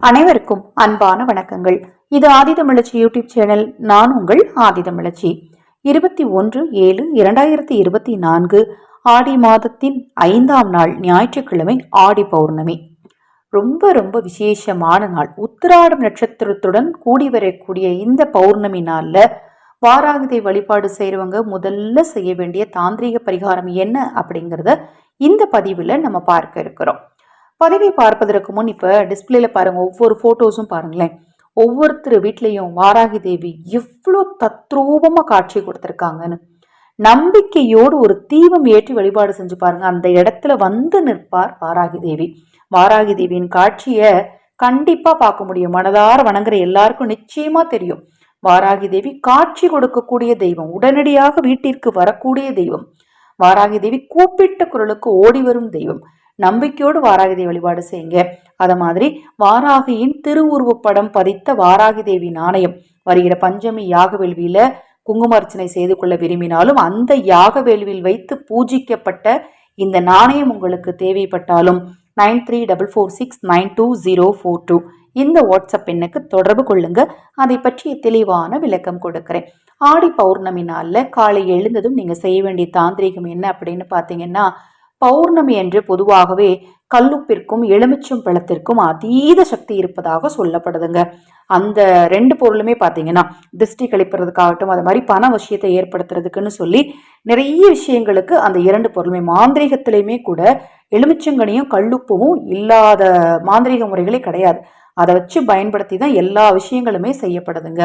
அனைவருக்கும் அன்பான வணக்கங்கள். இது ஆதிதமிழச்சி யூடியூப் சேனல் நான் உங்கள் ஆதிதமிழச்சி இருபத்தி ஒன்று ஏழு இரண்டாயிரத்தி இருபத்தி நான்கு ஆடி மாதத்தின் ஐந்தாம் நாள் ஞாயிற்றுக்கிழமை ஆடி பௌர்ணமி. ரொம்ப ரொம்ப விசேஷமான நாள். உத்திராடம் நட்சத்திரத்துடன் கூடி வரக்கூடிய இந்த பௌர்ணமி நாளில் வாராகதை வழிபாடு செய்கிறவங்க முதல்ல செய்ய வேண்டிய தாந்திரிக பரிகாரம் என்ன அப்படிங்கிறத இந்த பதிவில் நம்ம பார்க்க இருக்கிறோம். பதிவை பார்ப்பதற்கு முன் இப்போ டிஸ்பிளேல பாருங்கள் ஒவ்வொரு ஃபோட்டோஸும் பாருங்களேன். ஒவ்வொருத்தர் வீட்லேயும் வாராகி தேவி எவ்வளோ தத்ரூபமாக காட்சி கொடுத்துருக்காங்கன்னு. நம்பிக்கையோடு ஒரு தீபம் ஏற்றி வழிபாடு செஞ்சு பாருங்க. அந்த இடத்துல வந்து நிற்பார் வாராகி தேவி. வாராகி தேவியின் காட்சியை கண்டிப்பா பார்க்க முடியும். மனதார வணங்குற எல்லாருக்கும் நிச்சயமா தெரியும். வாராகி தேவி காட்சி கொடுக்கக்கூடிய தெய்வம் உடனடியாக வீட்டிற்கு வரக்கூடிய தெய்வம். வாராகி தேவி கூப்பிட்ட குரலுக்கு ஓடி வரும் தெய்வம். நம்பிக்கையோடு வாராகி வழிபாடு செய்யுங்க. அத மாதிரி வாராகியின் திருவுருவப்படம் பதித்த வாராகி தேவி நாணயம். வருகிற பஞ்சமி யாக வேள்வியில குங்கும அர்ச்சனை செய்து கொள்ள விரும்பினாலும் அந்த யாக வேள்வியில் வைத்து பூஜிக்கப்பட்ட இந்த நாணயம் உங்களுக்கு தேவைப்பட்டாலும் nine three double four six nine two zero four two. இந்த வாட்ஸ்அப் எண்ணுக்கு தொடர்பு கொள்ளுங்க. அதை பற்றிய தெளிவான விளக்கம் கொடுக்குறேன். ஆடி பௌர்ணமி நாளில் காலை எழுந்ததும் நீங்கள் செய்ய வேண்டிய தாந்திரிகம் என்ன அப்படின்னு பார்த்தீங்கன்னா பௌர்ணமி என்று பொதுவாகவே கல்லுப்பிற்கும் எலுமிச்சம் பழத்திற்கும் அதீத சக்தி இருப்பதாக சொல்லப்படுதுங்க. அந்த ரெண்டு பொருளுமே பார்த்தீங்கன்னா திருஷ்டி கழிப்புறதுக்காகட்டும் அது மாதிரி பண விஷயத்தை ஏற்படுத்துறதுக்குன்னு சொல்லி நிறைய விஷயங்களுக்கு அந்த இரண்டு பொருளுமே மாந்திரீகத்திலையுமே கூட எலுமிச்சங்கனியும் கல்லுப்பும் இல்லாத மாந்திரீக முறைகளே கிடையாது. அதை வச்சு பயன்படுத்தி தான் எல்லா விஷயங்களுமே செய்யப்படுதுங்க.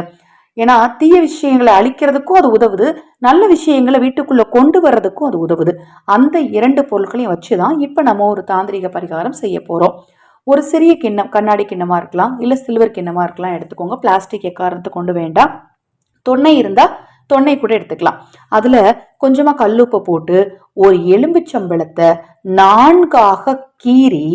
ஏன்னா தீய விஷயங்களை அழிக்கிறதுக்கும் அது உதவுது. நல்ல விஷயங்களை வீட்டுக்குள்ள கொண்டு வர்றதுக்கும் அது உதவுது. அந்த இரண்டு பொருட்களையும் வச்சு தான் இப்போ நம்ம ஒரு தாந்திரிக பரிகாரம் செய்ய போகிறோம் ஒரு சிறிய கிண்ணம் கண்ணாடி கிண்ணமாக இருக்கலாம் இல்லை சில்வர் கிண்ணமாக இருக்கலாம் எடுத்துக்கோங்க. பிளாஸ்டிக் எக்காரத்து கொண்டு வேண்டாம். தொன்னை இருந்தால் தொன்னை கூட எடுத்துக்கலாம். அதில் கொஞ்சமாக கல்லுப்பை போட்டு ஒரு எலும்புச்சம்பளத்தை நான்காக கீறி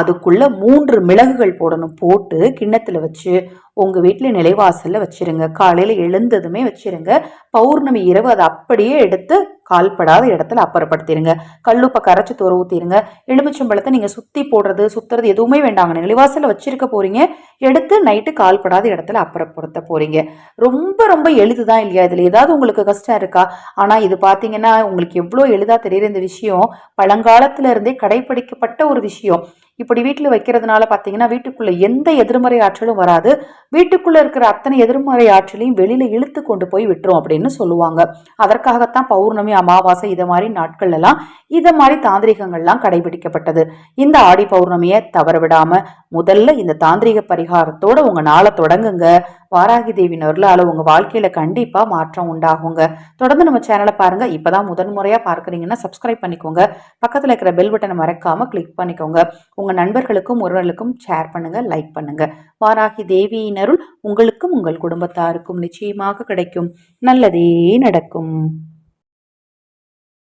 அதுக்குள்ள மூன்று மிளகுகள் போடணும் போட்டு கிண்ணத்தில் வச்சு உங்கள் வீட்டில் நிலைவாசலில் வச்சிருங்க. காலையில் எழுந்ததுமே வச்சிருங்க. பௌர்ணமி இரவு அதை அப்படியே எடுத்து கால்படாத இடத்துல அப்புறப்படுத்திடுங்க கல்லுப்பை கரைச்சி துற ஊற்றிடுங்க எலுமிச்சம்பழத்தை நீங்கள் சுற்றி போடுறது சுற்றுறது எதுவுமே வேண்டாங்க. நிலைவாசலில் வச்சிருக்க போகிறீங்க எடுத்து நைட்டு கால்படாத இடத்துல அப்புறப்படுத்த போகிறீங்க ரொம்ப ரொம்ப எளிது தான் இல்லையா? இதில் ஏதாவது உங்களுக்கு கஷ்டம் இருக்கா? ஆனால் இது பார்த்தீங்கன்னா உங்களுக்கு எவ்வளோ எளிதாக தெரியுற இந்த விஷயம். பழங்காலத்துல இருந்தே கடைபிடிக்கப்பட்ட ஒரு விஷயம். இப்படி வீட்டில் வைக்கிறதுனால பார்த்தீங்கன்னா வீட்டுக்குள்ளே எந்த எதிர்மறை ஆற்றலும் வராது. வீட்டுக்குள்ளே இருக்கிற அத்தனை எதிர்மறை ஆற்றலையும் வெளியில் இழுத்து கொண்டு போய் விட்டுரும் அப்படின்னு சொல்லுவாங்க. அதற்காகத்தான் பௌர்ணமி அமாவாசை இதை மாதிரி நாட்கள் எல்லாம் இதை மாதிரி தாந்திரிகங்கள்லாம் கடைபிடிக்கப்பட்டது. இந்த ஆடி பௌர்ணமியை தவற விடாமல் முதல்ல இந்த தாந்திரிக பரிகாரத்தோட உங்க நாளை தொடங்குங்க. வாராகி தேவியின் அருளால் உங்க வாழ்க்கையில கண்டிப்பா மாற்றம் உண்டாகுங்க. தொடர்ந்து நம்ம சேனலை பாருங்க. இப்பதான் முதன்முறையா பார்க்குறீங்கன்னா சப்ஸ்கிரைப் பண்ணிக்கோங்க. பக்கத்துல இருக்கிற பெல் பட்டனை மறக்காம கிளிக் பண்ணிக்கோங்க. உங்க நண்பர்களுக்கும் உறவினர்களுக்கும் ஷேர் பண்ணுங்க லைக் பண்ணுங்க. வாராகி தேவியின் அருள் உங்களுக்கும் உங்கள் குடும்பத்தாருக்கும் நிச்சயமாக கிடைக்கும். நல்லதே நடக்கும்.